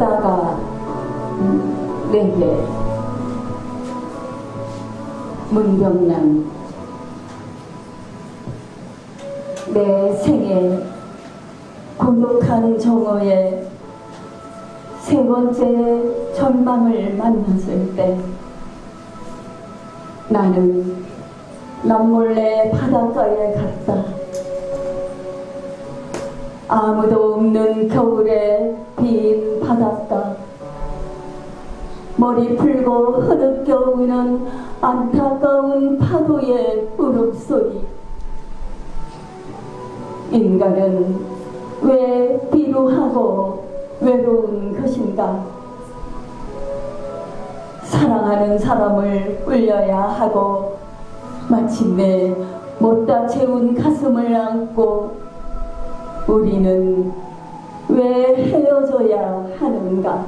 바다가 내게 문병남. 내 생애 고독한 정오에 세 번째 전망을 만났을 때 나는 남몰래 바닷가에 갔다. 아무도 없는 겨울에 빈 바닷가. 머리 풀고 흐느껴 우는 안타까운 파도의 울음소리. 인간은 왜 비루하고 외로운 것인가? 사랑하는 사람을 울려야 하고 마침내 못다 채운 가슴을 안고 우리는 왜 헤어져야 하는가?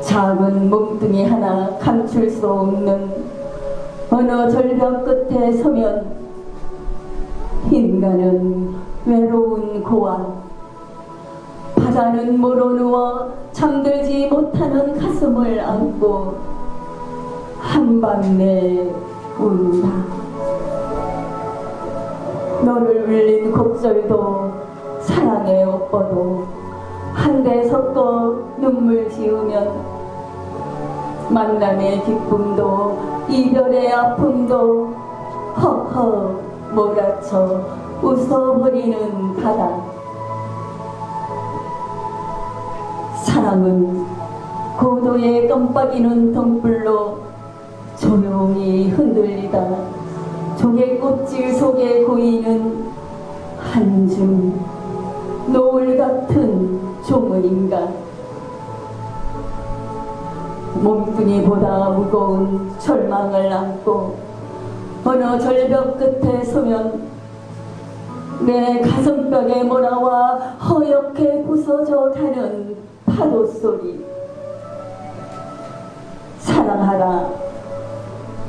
작은 몸뚱이 하나 감출 수 없는 어느 절벽 끝에 서면 인간은 외로운 고아 바다는 물어 누워 잠들지 못하는 가슴을 안고 한밤내 운다 너를 울린 곡절도 사랑의 오빠도 한데 섞어 눈물 지으면 만남의 기쁨도 이별의 아픔도 허허 몰아쳐 웃어버리는 바다. 사랑은 고도에 깜빡이는 등불로 조용히 흔들리다. 조개꽃질 속에 고이는 한줌 노을 같은 조문인가 몸뚱이보다 무거운 절망을 안고 어느 절벽 끝에 서면 내 가슴벽에 몰아와 허옇게 부서져 가는 파도 소리. 사랑하라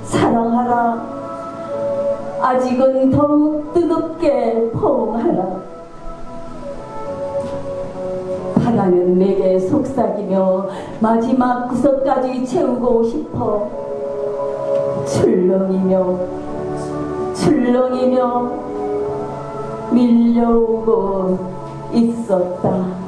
사랑하라. 아직은 더욱 뜨겁게 포옹하라 바다는 내게 속삭이며 마지막 구석까지 채우고 싶어 출렁이며 출렁이며 밀려오고 있었다.